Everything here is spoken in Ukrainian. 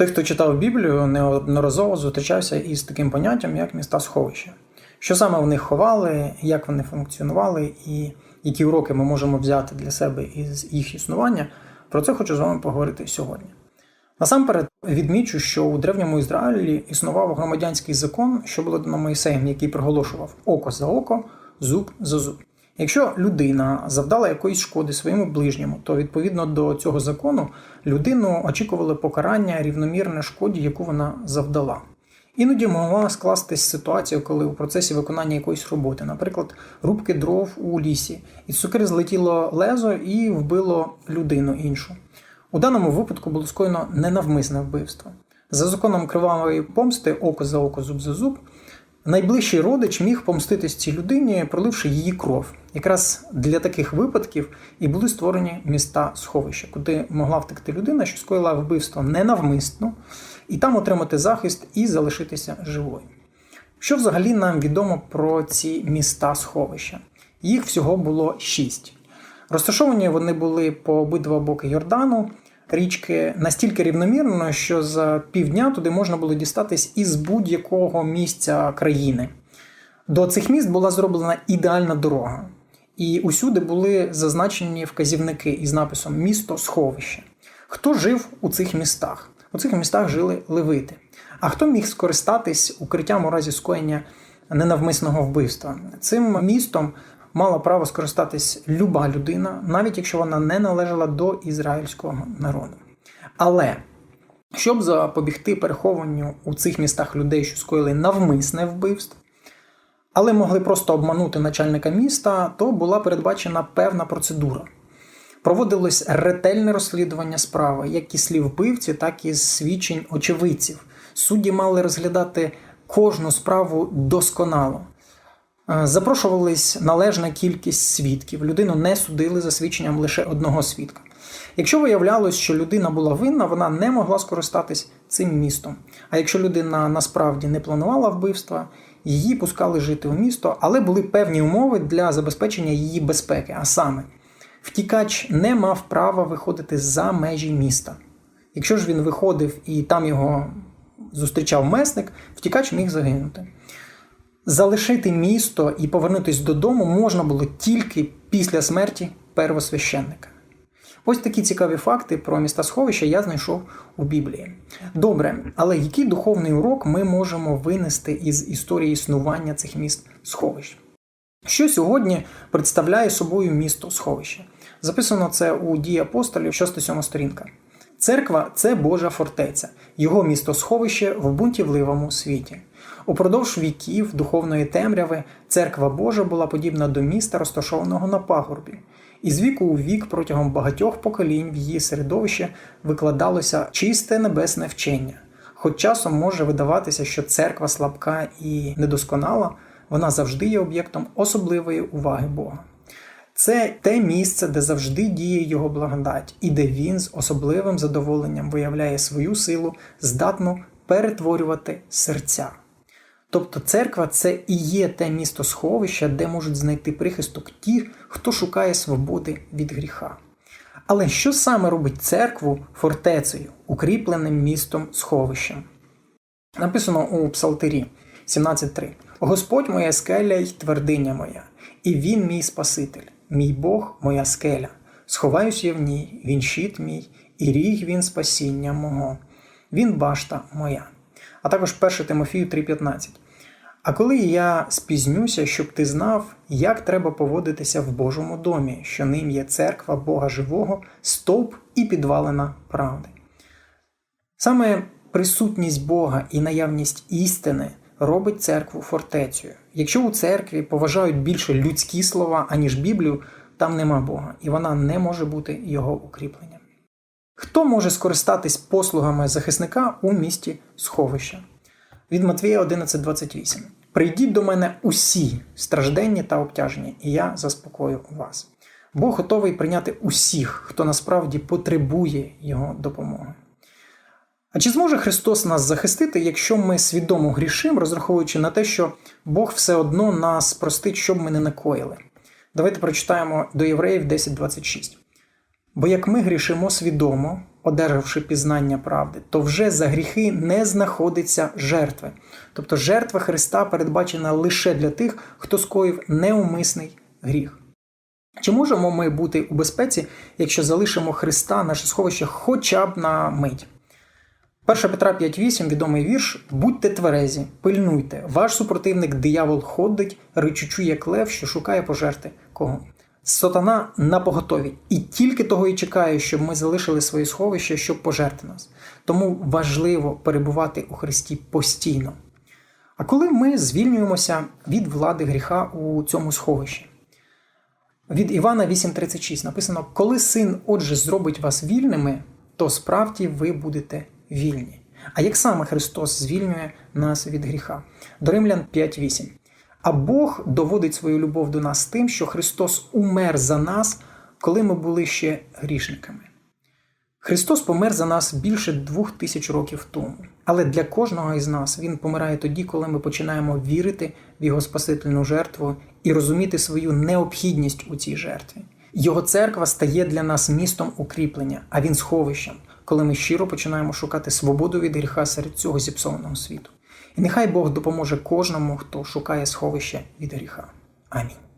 Той, хто читав Біблію, неодноразово зустрічався із таким поняттям, як міста сховища. Що саме в них ховали, як вони функціонували, і які уроки ми можемо взяти для себе із їх існування, про це хочу з вами поговорити сьогодні. Насамперед відмічу, що у древньому Ізраїлі існував громадянський закон, що було дано Моїсеєм, який приголошував око за око, зуб за зуб. Якщо людина завдала якоїсь шкоди своєму ближньому, то відповідно до цього закону людину очікували покарання рівномірне шкоді, яку вона завдала. Іноді могла скластись ситуація, коли у процесі виконання якоїсь роботи, наприклад, рубки дров у лісі, із сокири злетіло лезо і вбило людину іншу. У даному випадку було скоєно ненавмисне вбивство. За законом кривавої помсти, око за око, зуб за зуб, найближчий родич міг помститись цій людині, проливши її кров. Якраз для таких випадків і були створені міста сховища, куди могла втекти людина, що скоїла вбивство ненавмисно, і там отримати захист і залишитися живою. Що взагалі нам відомо про ці міста сховища? Їх всього було шість. Розташовані вони були по обидва боки Йордану, річки настільки рівномірно, що за півдня туди можна було дістатись із будь-якого місця країни. До цих міст була зроблена ідеальна дорога, і усюди були зазначені вказівники із написом Місто сховище. Хто жив у цих містах? У цих містах жили левити. А хто міг скористатись укриттям у разі скоєння ненавмисного вбивства? Цим містом мала право скористатись люба людина, навіть якщо вона не належала до ізраїльського народу. Але щоб запобігти перехованню у цих містах людей, що скоїли навмисне вбивство, але могли просто обманути начальника міста, то була передбачена певна процедура. Проводилось ретельне розслідування справи, як і слів вбивці, так і свідчень очевидців. Судді мали розглядати кожну справу досконало. Е, Запрошувались належна кількість свідків. Людину не судили за свідченням лише одного свідка. Якщо виявлялось, що людина була винна, вона не могла скористатись цим містом. А якщо людина насправді не планувала вбивства, її пускали жити у місто, але були певні умови для забезпечення її безпеки. А саме, втікач не мав права виходити за межі міста. Якщо ж він виходив і там його зустрічав месник, втікач міг загинути. Залишити місто і повернутися додому можна було тільки після смерті первосвященника. Ось такі цікаві факти про міста сховища я знайшов у Біблії. Добре, але який духовний урок ми можемо винести із історії існування цих міст сховищ? Що сьогодні представляє собою місто сховище? Записано це у дії апостолів, 6-7 сторінка. Церква це Божа фортеця, його місто сховище в бунтівливому світі. Упродовж віків духовної темряви церква Божа була подібна до міста, розташованого на пагорбі. І з віку у вік протягом багатьох поколінь в її середовище викладалося чисте небесне вчення. Хоч часом може видаватися, що церква слабка і недосконала, вона завжди є об'єктом особливої уваги Бога. Це те місце, де завжди діє його благодать, і де він з особливим задоволенням виявляє свою силу, здатну перетворювати серця. Тобто церква це і є те місто сховища, де можуть знайти прихисток ті, хто шукає свободи від гріха. Але що саме робить церкву фортецею, укріпленим містом сховищем? Написано у Псалтирі 17.3: Господь моя скеля й твердиня моя, і Він мій Спаситель, мій Бог, моя скеля. Сховаюсь я в ній, він щит мій, і ріг він спасіння мого. Він башта моя. А також 1 Тимофію 3,15. А коли я спізнюся, щоб ти знав, як треба поводитися в Божому домі, що ним є церква Бога Живого, стовп і підвалина правди. Саме присутність Бога і наявність істини робить церкву фортецею. Якщо у церкві поважають більше людські слова, аніж Біблію, там нема Бога, і вона не може бути його укріпленням. Хто може скористатись послугами захисника у місті сховища? Від Матвія 11.28. Прийдіть до мене усі стражденні та обтяжені, і я заспокою вас. Бог готовий прийняти усіх, хто насправді потребує його допомоги. А чи зможе Христос нас захистити, якщо ми свідомо грішим, розраховуючи на те, що Бог все одно нас простить, щоб ми не накоїли? Давайте прочитаємо до Євреїв 10.26. Бо як ми грішимо свідомо, одержавши пізнання правди, то вже за гріхи не знаходиться жертви. Тобто жертва Христа передбачена лише для тих, хто скоїв неумисний гріх. Чи можемо ми бути у безпеці, якщо залишимо Христа, наше сховище, хоча б на мить? 1 Петра 5.8, відомий вірш: Будьте тверезі, пильнуйте, ваш супротивник диявол ходить, ричучу як лев, що шукає пожерти кого. Сатана на поготові і тільки того і чекає, щоб ми залишили своє сховище, щоб пожерти нас. Тому важливо перебувати у Христі постійно. А коли ми звільнюємося від влади гріха у цьому сховищі? Від Івана 8:36 написано: Коли син, отже, зробить вас вільними, то справді ви будете вільні. А як саме Христос звільнює нас від гріха? До Римлян 5.8. А Бог доводить свою любов до нас тим, що Христос умер за нас, коли ми були ще грішниками. Христос помер за нас більше двох тисяч років тому. Але для кожного із нас Він помирає тоді, коли ми починаємо вірити в Його спасительну жертву і розуміти свою необхідність у цій жертві. Його церква стає для нас містом укріплення, а він сховищем, коли ми щиро починаємо шукати свободу від гріха серед цього зіпсованого світу. І нехай Бог допоможе кожному, хто шукає сховище від гріха. Амінь.